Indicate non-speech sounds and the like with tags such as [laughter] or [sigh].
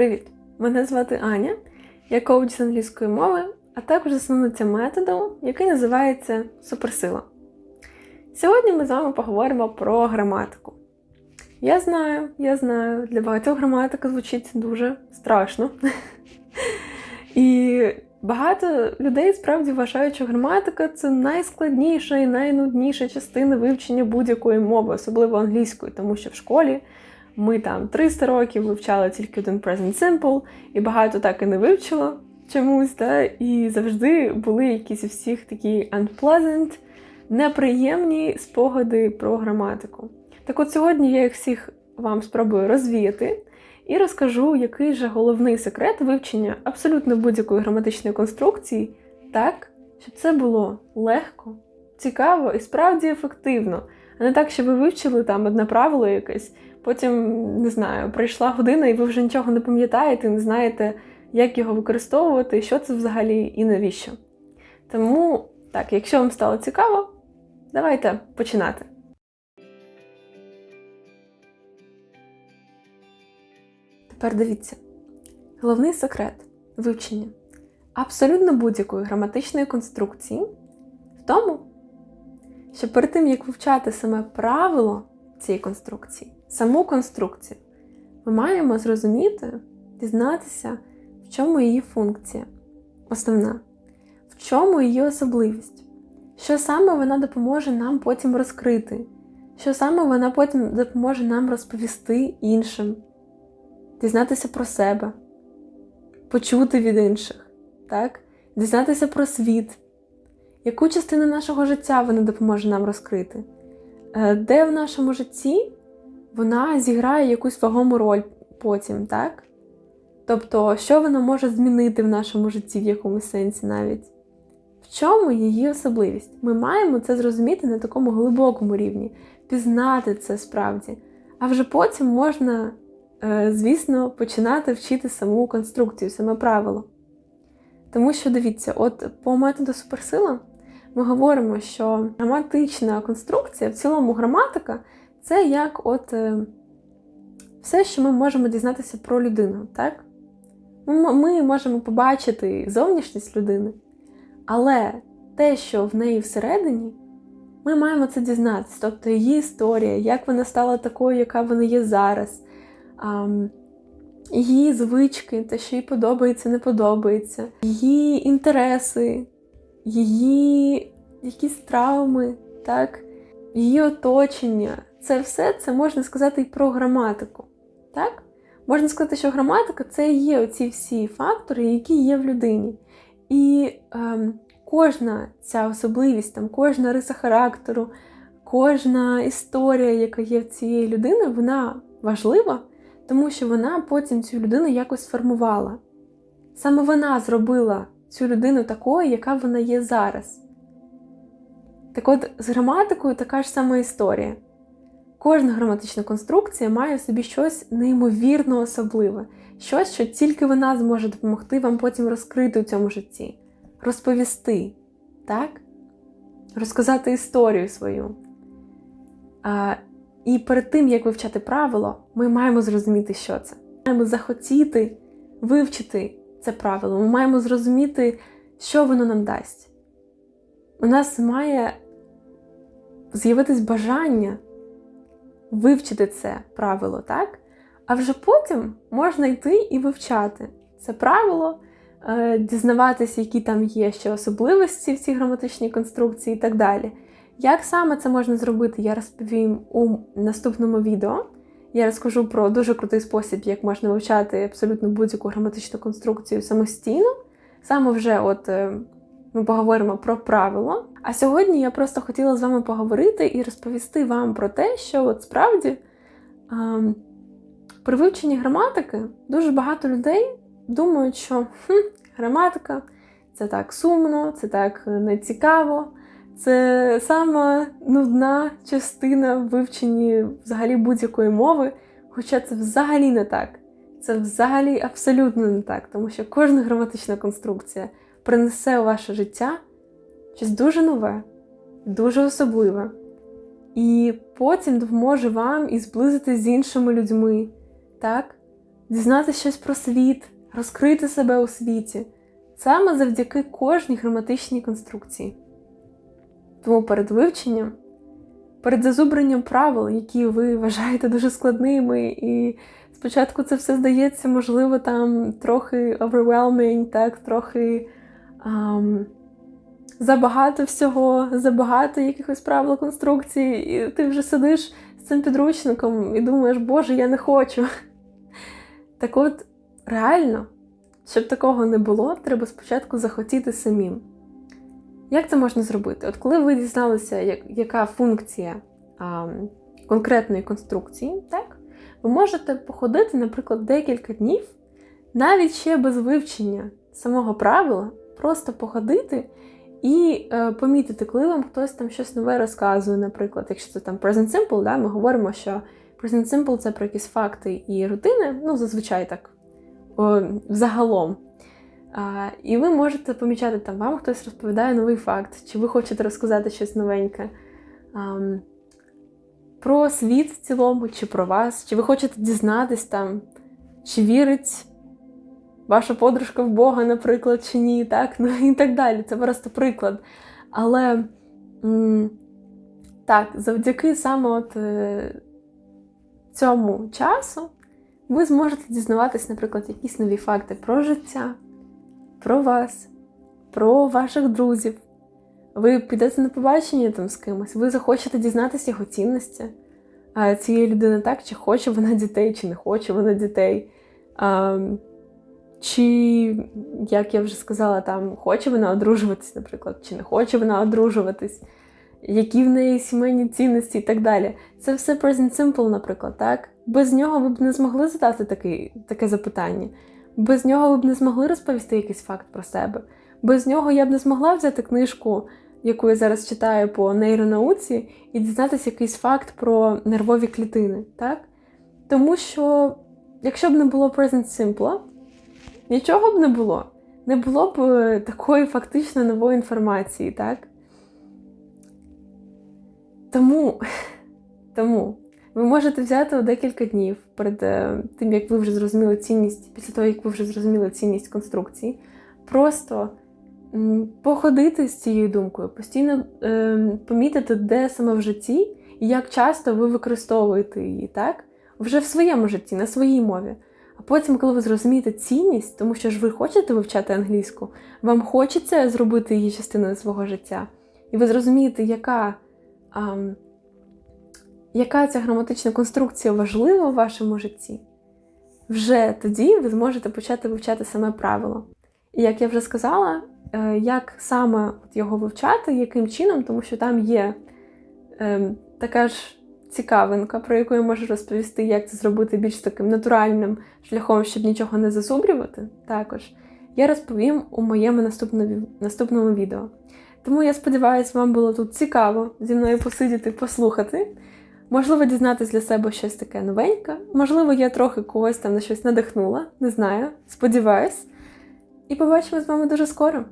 Привіт! Мене звати Аня, я коуч з англійської мови, а також засновниця методу, який називається Суперсила. Сьогодні ми з вами поговоримо про граматику. Я знаю, я знаю, для багатьох граматика звучить дуже страшно. [laughs] І багато людей справді вважають, що граматика це найскладніша і найнудніша частина вивчення будь-якої мови, особливо англійської, тому що в школі ми там 300 років вивчали тільки один present simple, і багато так і не вивчило чомусь, та? і завжди були якісь у всіх такі unpleasant, неприємні спогади про граматику. Так от сьогодні я їх всіх вам спробую розвіяти і розкажу, який же головний секрет вивчення абсолютно будь-якої граматичної конструкції, так, щоб це було легко, цікаво і справді ефективно, а не так, що ви вивчили там одне правило якесь, потім, не знаю, пройшла година, і ви вже нічого не пам'ятаєте, не знаєте, як його використовувати, що це взагалі і навіщо. Тому, так, якщо вам стало цікаво, давайте починати. Тепер дивіться. Головний секрет вивчення абсолютно будь-якої граматичної конструкції в тому, що перед тим, як вивчати саме правило цієї конструкції, саму конструкцію, ми маємо зрозуміти, дізнатися, в чому її функція, основна, в чому її особливість, що саме вона допоможе нам потім розкрити, що саме вона потім допоможе нам розповісти іншим дізнатися про себе, почути від інших, так? дізнатися про світ, яку частину нашого життя вона допоможе нам розкрити, Е, де в нашому житті вона зіграє якусь вагому роль потім, так? Тобто, що вона може змінити в нашому житті в якомусь сенсі навіть. В чому її особливість? Ми маємо це зрозуміти на такому глибокому рівні, пізнати це справді. А вже потім можна Е, звісно, починати вчити саму конструкцію, саме правило. Тому що дивіться, от по методу суперсила ми говоримо, що граматична конструкція, в цілому граматика це як от е, все, що ми можемо дізнатися про людину. так? Ми можемо побачити зовнішність людини, але те, що в неї всередині, ми маємо це дізнатися. Тобто її історія, як вона стала такою, яка вона є зараз її звички, те, що їй подобається, не подобається, її інтереси, її якісь травми, так? її оточення. Це все це можна сказати і про граматику. Так? Можна сказати, що граматика це є оці всі фактори, які є в людині. І ем, кожна ця особливість, там, кожна риса характеру, кожна історія, яка є в цієї людини, вона важлива, тому що вона потім цю людину якось сформувала. Саме вона зробила цю людину такою, яка вона є зараз. Так от, з граматикою така ж сама історія. Кожна граматична конструкція має в собі щось неймовірно особливе, щось, що тільки вона зможе допомогти вам потім розкрити у цьому житті, розповісти, так? розказати історію свою. А, і перед тим, як вивчати правило, ми маємо зрозуміти, що це. Ми маємо захотіти вивчити це правило. Ми маємо зрозуміти, що воно нам дасть. У нас має з'явитись бажання вивчити це правило, так? А вже потім можна йти і вивчати це правило, е, дізнаватися, які там є ще особливості в цій граматичній конструкції і так далі. Як саме це можна зробити, я розповім у наступному відео. Я розкажу про дуже крутий спосіб, як можна вивчати абсолютно будь-яку граматичну конструкцію самостійно. Саме вже от е, ми поговоримо про правило. А сьогодні я просто хотіла з вами поговорити і розповісти вам про те, що от справді ем, при вивченні граматики дуже багато людей думають, що хм, граматика це так сумно, це так нецікаво. Це сама нудна частина в вивченні взагалі будь-якої мови, хоча це взагалі не так. Це взагалі абсолютно не так, тому що кожна граматична конструкція принесе у ваше життя щось дуже нове, дуже особливе. І потім допоможе вам і зблизити з іншими людьми, так? дізнатися щось про світ, розкрити себе у світі саме завдяки кожній граматичній конструкції. Тому перед вивченням, перед зазубренням правил, які ви вважаєте дуже складними, і спочатку це все здається, можливо, там трохи overwhelming, так, трохи ам, забагато всього, забагато якихось правил конструкції, і ти вже сидиш з цим підручником і думаєш, Боже, я не хочу. Так от, реально, щоб такого не було, треба спочатку захотіти самим. Як це можна зробити? От коли ви дізналися, як, яка функція а, конкретної конструкції, так, ви можете походити, наприклад, декілька днів, навіть ще без вивчення самого правила, просто походити і е, помітити, коли вам хтось там щось нове розказує, наприклад, якщо це там present simple, да, ми говоримо, що present simple це про якісь факти і рутини, ну, зазвичай так, о, взагалом. А, І ви можете помічати, там вам хтось розповідає новий факт, чи ви хочете розказати щось новеньке а, про світ в цілому, чи про вас, чи ви хочете дізнатись там, чи вірить ваша подружка в Бога, наприклад, чи ні, так? [laughs] Ну і так далі. Це просто приклад. Але так, завдяки саме от е цьому часу ви зможете дізнаватись, наприклад, якісь нові факти про життя про вас, про ваших друзів. Ви підете на побачення там з кимось, ви захочете дізнатися його цінності цієї людини так, чи хоче вона дітей, чи не хоче вона дітей. Чи, як я вже сказала, там хоче вона одружуватись, наприклад, чи не хоче вона одружуватись, які в неї сімейні цінності і так далі. Це все present simple, наприклад, так? Без нього ви б не змогли задати такий, таке запитання. Без нього ви б не змогли розповісти якийсь факт про себе. Без нього я б не змогла взяти книжку, яку я зараз читаю по нейронауці, і дізнатися якийсь факт про нервові клітини. так? Тому що, якщо б не було Present Simple, нічого б не було. Не було б е, такої фактично нової інформації, так? Тому, [laughs] тому ви можете взяти декілька днів перед е, тим, як ви вже зрозуміли цінність, після того, як ви вже зрозуміли цінність конструкції, просто походити з цією думкою, постійно е, помітити, де саме в житті і як часто ви використовуєте її, так? Вже в своєму житті, на своїй мові. А потім, коли ви зрозумієте цінність, тому що ж ви хочете вивчати англійську, вам хочеться зробити її частиною свого життя, і ви зрозумієте, яка. А, яка ця граматична конструкція важлива в вашому житті, вже тоді ви зможете почати вивчати саме правило. І як я вже сказала, е, як саме його вивчати, яким чином, тому що там є е, така ж цікавинка, про яку я можу розповісти, як це зробити більш таким натуральним шляхом, щоб нічого не засубрювати, також я розповім у моєму наступному, відео. Тому я сподіваюся, вам було тут цікаво зі мною посидіти, послухати. Можливо, дізнатись для себе щось таке новеньке. Можливо, я трохи когось там на щось надихнула, не знаю. Сподіваюсь. І побачимо з вами дуже скоро.